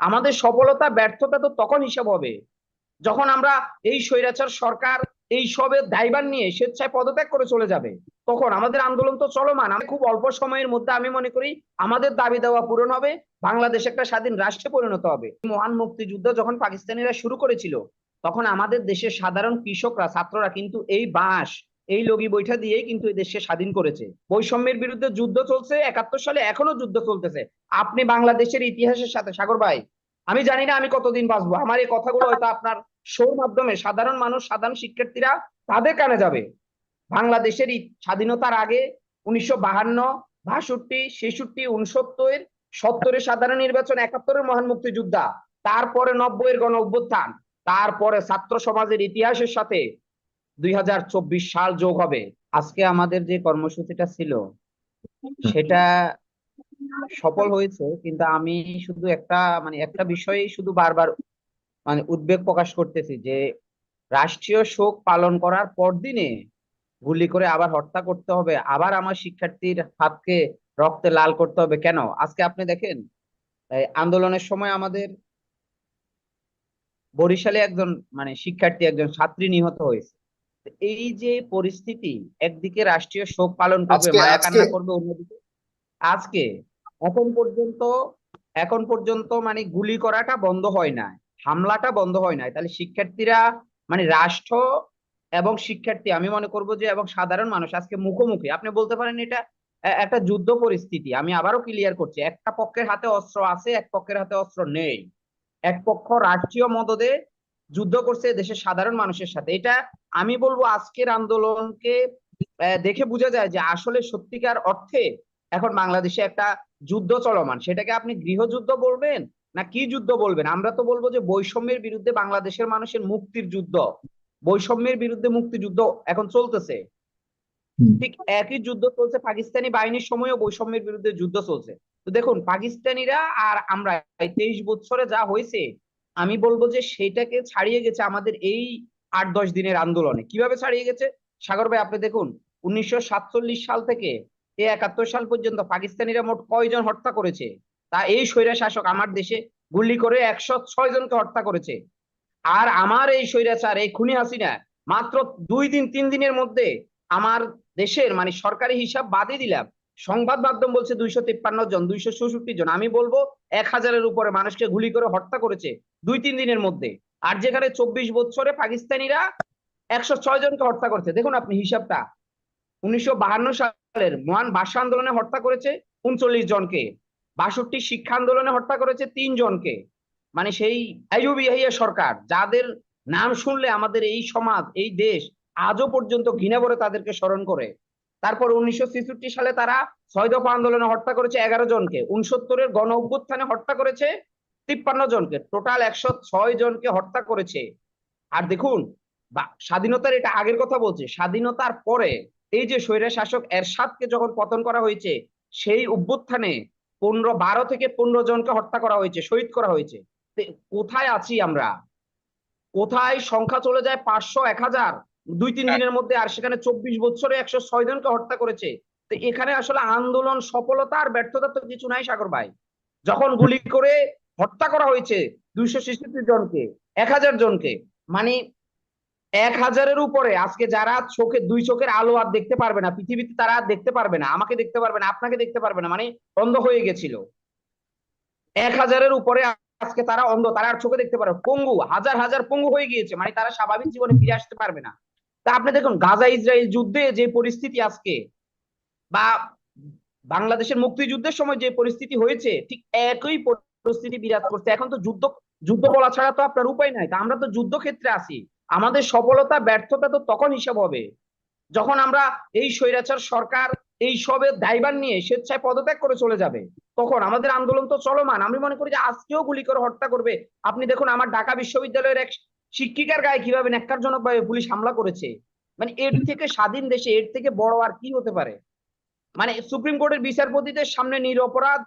আমাদের সফলতা, ব্যর্থতা তো তখন হিসাব হবে। যখন আমরা এই স্বৈরাচার সরকার, এই সবের দায়ভার নিয়ে স্বেচ্ছায় পদত্যাগ করে চলে যাবে, তখন আমাদের আন্দোলন তো চলমান। আমি খুব অল্প সময়ের মধ্যে আমি মনে করি আমাদের দাবি দেওয়া পূরণ হবে, বাংলাদেশ একটা স্বাধীন রাষ্ট্রে পরিণত হবে। মহান মুক্তিযুদ্ধ যখন পাকিস্তানিরা শুরু করেছিল, তখন আমাদের দেশের সাধারণ কৃষকরা, ছাত্ররা কিন্তু এই বাঁশ এই লগি বৈঠা দিয়েই কিন্তু এই দেশকে স্বাধীন করেছে। বৈষম্যের বিরুদ্ধে যুদ্ধ চলছে, একাত্তর সালে এখনও যুদ্ধ চলতেছে। আপনি বাংলাদেশের ইতিহাসের সাথে, সাগর ভাই, আমি জানি না আমি কতদিন বাঁচবো। আমার এই কথাগুলো হয়তো আপনার শোর মাধ্যমে সাধারণ মানুষ, সাধারণ শিক্ষার্থীরা তাদের কানে যাবে। বাংলাদেশের স্বাধীনতার আগে উনিশশো বাহান্ন, বাষট্টি, ছেষট্টি উনসত্তর সত্তরের সাধারণ নির্বাচন, একাত্তরের মহান মুক্তিযোদ্ধা, তারপরে নব্বইয়ের গণ অভ্যুত্থান তারপরে ছাত্র সমাজের ইতিহাসের সাথে দুই হাজার চব্বিশ সাল যোগ হবে। আজকে আমাদের যে কর্মসূচিটা ছিল সেটা সফল হয়েছে কিন্তু আমি শুধু একটা মানে একটা বিষয়ে শুধু বারবার মানে উদ্বেগ প্রকাশ করতেছি যে রাষ্ট্রীয় শোক পালন করার পরদিনে গুলি করে আবার হত্যা করতে হবে আবার আমার শিক্ষার্থীর হাতকে রক্তে লাল করতে হবে। কেন? আজকে আপনি দেখেন আন্দোলনের সময় আমাদের বরিশালে একজন মানে শিক্ষার্থী একজন ছাত্রী নিহত হয়েছে। এই যে পরিস্থিতি একদিকে রাষ্ট্রীয় শোক পালন করবে মায়া কান্না করবে অন্যদিকে। আজকে এখন পর্যন্ত এখন পর্যন্ত মানে গুলি করাটা বন্ধ হয় না হামলাটা বন্ধ হয় নাই। তাহলে শিক্ষার্থীরা মানে রাষ্ট্র এবং শিক্ষার্থী আমি মনে করব যে এবং সাধারণ মানুষ আজকে মুখোমুখি। আপনি বলতে পারেন এটা একটা যুদ্ধ পরিস্থিতি আমি আবারও ক্লিয়ার করছি একটা পক্ষের হাতে অস্ত্র আছে এক পক্ষের হাতে অস্ত্র নেই। এক পক্ষ রাষ্ট্রীয় মদদে যুদ্ধ করছে দেশের সাধারণ মানুষের সাথে। এটা আমি বলব আজকের আন্দোলনকে দেখে বোঝা যায় যে আসলে সত্যিকার অর্থে এখন বাংলাদেশে একটা যুদ্ধ চলমান। সেটাকে আপনি গৃহযুদ্ধ বলবেন না কি যুদ্ধ বলবেন? আমরা তো বলব যে বৈষম্যের বিরুদ্ধে বাংলাদেশের মানুষের মুক্তির যুদ্ধ। বৈষম্যের বিরুদ্ধে মুক্তিযুদ্ধ এখন চলতেছে। ঠিক একই যুদ্ধ চলছে পাকিস্তানি বাহিনীর সময়ও বৈষম্যের বিরুদ্ধে যুদ্ধ চলছে। তো দেখুন পাকিস্তানিরা আর আমরা তেইশ বছরে যা হয়েছে আমি বলব যে সেটাকে ছাড়িয়ে গেছে আমাদের এই আট দশ দিনের আন্দোলনে। কীভাবে ছাড়িয়ে গেছে? সাগর ভাই, আপনি দেখুন, উনিশশো সাতচল্লিশ সাল থেকে এই একাত্তর সাল পর্যন্ত পাকিস্তানিরা মোট কয়জন হত্যা করেছে? তা এই স্বৈরা শাসক আমার দেশে গুলি করে একশো ছয় জনকে হত্যা করেছে। আর আমার এই স্বৈরাচার, এই খুনি হাসিনা, মাত্র দুই দিন, তিন দিনের মধ্যে আমার দেশের মানে সরকারি হিসাব বাদে দিলাম। সংবাদ মাধ্যম বলছে দুইশো তিপ্পান্ন জন, দুইশো চৌষট্টি জন। আমি বলব এক হাজারের উপরে মানুষকে গুলি করে হত্যা করেছে দুই তিন দিনের মধ্যে। আর যেখানে চব্বিশ বছরে পাকিস্তানিরা একশো ছয় জনকে হত্যা করেছে। দেখুন আপনি হিসাবটা। উনিশশো সালের মহান ভাষা আন্দোলনে হত্যা করেছে উনচল্লিশ জনকে। বাষট্টি শিক্ষা আন্দোলনে হত্যা করেছে তিন জনকে। মানে সেই ইয়াহিয়া সরকার, যাদের নাম শুনলে আমাদের এই সমাজ, এই দেশ আজও পর্যন্ত ঘৃণা করে তাদেরকে স্মরণ করে। তারপর উনিশশো ছেষট্টি সালে তারা ছয় দফা আন্দোলনে হত্যা করেছে এগারো জনকে। উনসত্তরের গণ অভ্যুত্থানে হত্যা করেছে তিপ্পান্ন জনকে। টোটাল একশো ছয় জনকে হত্যা করেছে। আর দেখুন স্বাধীনতার এটা আগের কথা বলছে, স্বাধীনতার পরে এই যে স্বৈরা শাসক এরশাদকে যখন পতন করা হয়েছে, সেই অভ্যুত্থানে পনেরো, বারো থেকে পনেরো জনকে হত্যা করা হয়েছে, শহীদ করা হয়েছে। কোথায় আছি আমরা? কোথায় সংখ্যা চলে যায়? পাঁচশো এক হাজার। দুই তিন দিনের মধ্যে আর সেখানে চব্বিশ বছরে একশো ছয় জনকে হত্যা করেছে। তো এখানে আসলে আন্দোলন সফলতা আর ব্যর্থতা তো কিছু নাই সাগর ভাই। যখন গুলি করে হত্যা করা হয়েছে দুইশো ছেষট্টি জনকে এক হাজার জনকে মানে এক হাজারের উপরে আজকে যারা চোখে দুই চোখের আলো আর দেখতে পারবে না পৃথিবীতে তারা আর দেখতে পারবে না আমাকে দেখতে পারবে না আপনাকে দেখতে পারবে না মানে অন্ধ হয়ে গেছিল। এক হাজারের উপরে আজকে তারা অন্ধ তারা আর চোখে দেখতে পারবে পঙ্গু হাজার হাজার পঙ্গু হয়ে গিয়েছে মানে তারা স্বাভাবিক জীবনে ফিরে আসতে পারবে না। তা আপনি দেখুন, গাজা ইসরায়েল যুদ্ধে যে পরিস্থিতি আজকে বা বাংলাদেশের মুক্তিযুদ্ধের সময় যে পরিস্থিতি হয়েছে, ঠিক একই পরিস্থিতি বিরাজ করছে। এখন তো যুদ্ধ যুদ্ধ বলা ছাড়া তো আপনার উপায় নাই। তা আমরা তো যুদ্ধক্ষেত্রে আছি। আমাদের সফলতা, ব্যর্থতা তো তখন হিসাব হবে। যখন আমরা এই স্বৈরাচার সরকার এই সবের দায়বার নিয়ে স্বেচ্ছায় পদত্যাগ করে চলে যাবে, তখন আমাদের আন্দোলন তো চলমান। আমি মনে করি যে আজকেও গুলি করে হত্যা করবে। আপনি দেখুন, আমার ঢাকা বিশ্ববিদ্যালয়ের এক শিক্ষিকার গায়ে কীভাবে ন্যাক্কারজনক ভাবে পুলিশ হামলা করেছে? মানে এর থেকে স্বাধীন দেশে এর থেকে বড় আর কি হতে পারে? মানে সুপ্রিম কোর্টের বিচারপতিদের সামনে নিরপরাধ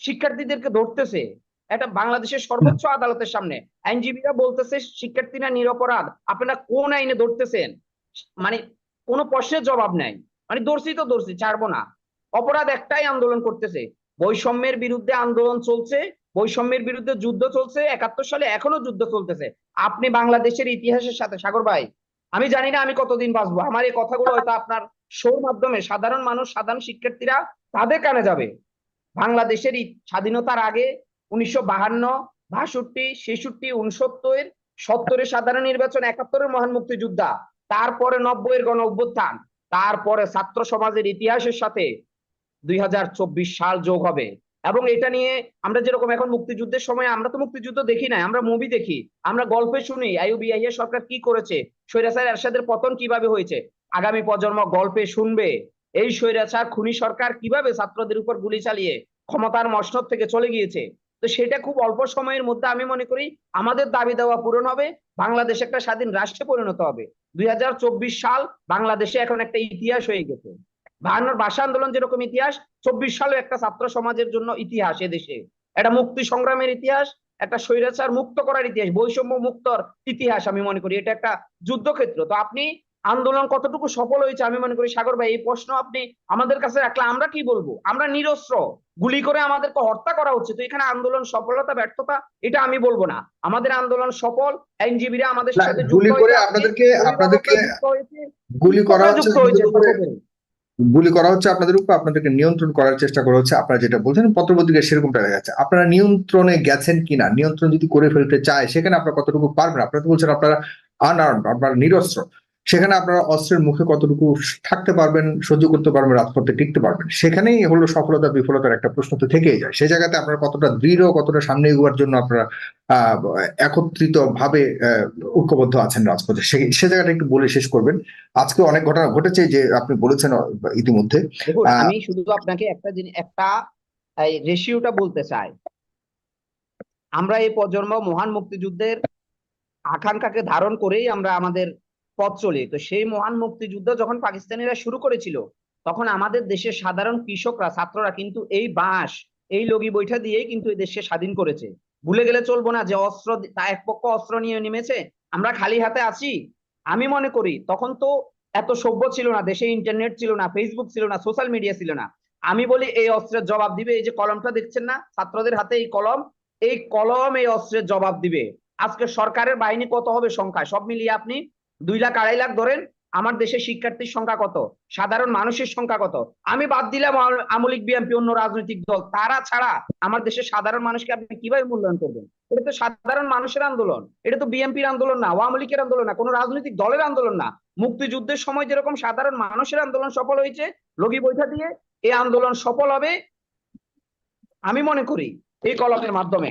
শিক্ষার্থীদেরকে ধরতেছে। এটা বাংলাদেশের সর্বোচ্চ আদালতের সামনে। আইনজীবীরা বলতেছে শিক্ষার্থীরা নিরপরাধ আপনারা কোন আইনে ধরতেছেন? মানে কোনো প্রশ্নের জবাব নাই। মানে দর্শি তো দর্শি ছাড়বো না। অপরাধ একটাই আন্দোলন করতেছে। বৈষম্যের বিরুদ্ধে আন্দোলন চলছে বৈষম্যের বিরুদ্ধে যুদ্ধ চলছে, একাত্তর সালে এখনও যুদ্ধ চলতেছে। আপনি বাংলাদেশের ইতিহাসের সাথে, সাগর ভাই, আমি জানি না আমি কতদিন বাঁচবো। আমার এই কথাগুলো হয়তো আপনার শোর মাধ্যমে সাধারণ মানুষ, সাধারণ শিক্ষার্থীরা তাদের কানে যাবে। বাংলাদেশের স্বাধীনতার আগে উনিশশো বাহান্ন, বাষট্টি, ছেষট্টি, উনসত্তর, সত্তরের সাধারণ নির্বাচন, একাত্তরের মহান মুক্তিযোদ্ধা, তারপরে নব্বইয়ের গণ অভ্যুত্থান, তারপরে ছাত্র সমাজের ইতিহাসের সাথে দুই হাজার চব্বিশ সাল যোগ হবে। এবং এটা নিয়ে আমরা যেরকম এখন মুক্তিযুদ্ধের সময় আমরা তো মুক্তিযুদ্ধ দেখি না আমরা মুভি দেখি, আমরা গল্পে শুনি আইউবি আইএ সরকার কি করেছে স্বৈরাচার এরশাদের পতন কীভাবে হয়েছে, আগামী প্রজন্ম গল্পে শুনবে, এই স্বৈরাচার খুনি সরকার কীভাবে ছাত্রদের উপর গুলি চালিয়ে ক্ষমতার মসনদ থেকে চলে গিয়েছে, তো সেটা খুব অল্প সময়ের মধ্যে আমি মনে করি আমাদের দাবি দেওয়া পূরণ হবে, বাংলাদেশ একটা স্বাধীন রাষ্ট্রে পরিণত হবে, দুই হাজার চব্বিশ সাল বাংলাদেশে এখন একটা ইতিহাস হয়ে গেছে। বাহান্নর ভাষা আন্দোলন যেরকম ইতিহাস চব্বিশ সালে একটা ছাত্র সমাজের জন্য ইতিহাস এদেশে। একটা মুক্তি সংগ্রামের ইতিহাস একটা স্বৈরাচার মুক্ত করার ইতিহাস বৈষম্য মুক্তর ইতিহাস আমি মনে করি। এটা একটা যুদ্ধক্ষেত্র। তো আপনি আন্দোলন কতটুকু সফল হয়েছে আমি মনে করি সাগর ভাই এই প্রশ্ন আপনি আমাদের কাছে রাখলে আমরা কি বলব? আমরা নিরস্ত্র গুলি করে আমাদেরকে হত্যা করা হচ্ছে। তো এখানে আন্দোলন সফলতা ব্যর্থতা এটা আমি বলব না। আমাদের আন্দোলন সফল আইনজীবীরা আমাদের সাথে গুলি করে হয়েছে, আপনাদেরকে আপনাদেরকে হয়েছে, গুলি করা হচ্ছে গুলি করা হচ্ছে আপনাদের উপর, আপনাদেরকে নিয়ন্ত্রণ করার চেষ্টা করা হচ্ছে। আপনারা যেটা বলছেন পত্রপত্রিকা সেরকমটা দেখা যাচ্ছে। আপনারা নিয়ন্ত্রণে গেছেন কিনা, নিয়ন্ত্রণ যদি করে ফেলতে চায়, সেখানে আপনারা কতটুকু পারবেন? আপনারা তো বলছেন আপনারা আনআর্মড আপনারা নিরস্ত্র। সেখানে আপনারা অস্ত্রের মুখে কতটুকু থাকতে পারবেন সহ্য করতে পারবেন রাজপথে টিকতে পারবেন সেখানেই হলো সফলতা বিফলতার একটা প্রশ্ন তো থেকেই যায়। সেই জায়গাতে আপনারা কতটা দৃঢ় কতটা সামনে এগোয়ার জন্য আপনারা আহ একত্রিত ভাবে ঐক্যবদ্ধ আছেন রাজপথে সে সে জায়গাটা একটু বলে শেষ করবেন। আজকে অনেক ঘটনা ঘটেছে যে আপনি বলেছেন ইতিমধ্যে। আমি শুধু আপনাকে একটা জিনিস একটা রেশিওটা বলতে চাই। আমরা এই প্রজন্ম মহান মুক্তিযুদ্ধের আকাঙ্ক্ষাকে ধারণ করেই আমরা আমাদের পথ চলে। তো সেই মহান মুক্তিযুদ্ধ যখন পাকিস্তানিরা শুরু করেছিল, তখন আমাদের দেশের সাধারণ কৃষকরা, ছাত্ররা কিন্তু এই বাঁশ, এই লগি বৈঠা দিয়েই কিন্তু এই দেশকে স্বাধীন করেছে। ভুলে গেলে চলবো না, যে অস্ত্র তা এক পক্ষ অস্ত্র নিয়ে নেমেছে, আমরা খালি হাতে আছি। আমি মনে করি, তখন তো এত সভ্য ছিল না, দেশে ইন্টারনেট ছিল না ফেসবুক ছিল না সোশ্যাল মিডিয়া ছিল না। আমি বলি, এই অস্ত্রের জবাব দিবে, এই যে কলমটা দেখছেন না, ছাত্রদের হাতে এই কলম এই কলম এই অস্ত্রের জবাব দিবে। আজকে সরকারের বাহিনী কত হবে সংখ্যা সব মিলিয়ে আপনি দুই লাখ আড়াই লাখ ধরেন, আমার দেশের শিক্ষার্থীর সংখ্যা কত? সাধারণ মানুষের সংখ্যা কত? আমি বাদ দিলাম আওয়ামী বিএনপি, অন্য রাজনৈতিক দল। তারা ছাড়া আমার দেশের সাধারণ মানুষকে আপনি কীভাবে মূল্যায়ন করবেন? এটা তো সাধারণ মানুষের আন্দোলন। এটা তো বিএনপির আন্দোলন না, আওয়ামী লীগের আন্দোলন না, কোনো রাজনৈতিক দলের আন্দোলন না। মুক্তিযুদ্ধের সময় যেরকম সাধারণ মানুষের আন্দোলন সফল হয়েছে, লগি বৈঠা দিয়ে এই আন্দোলন সফল হবে, আমি মনে করি, এই কলমের মাধ্যমে।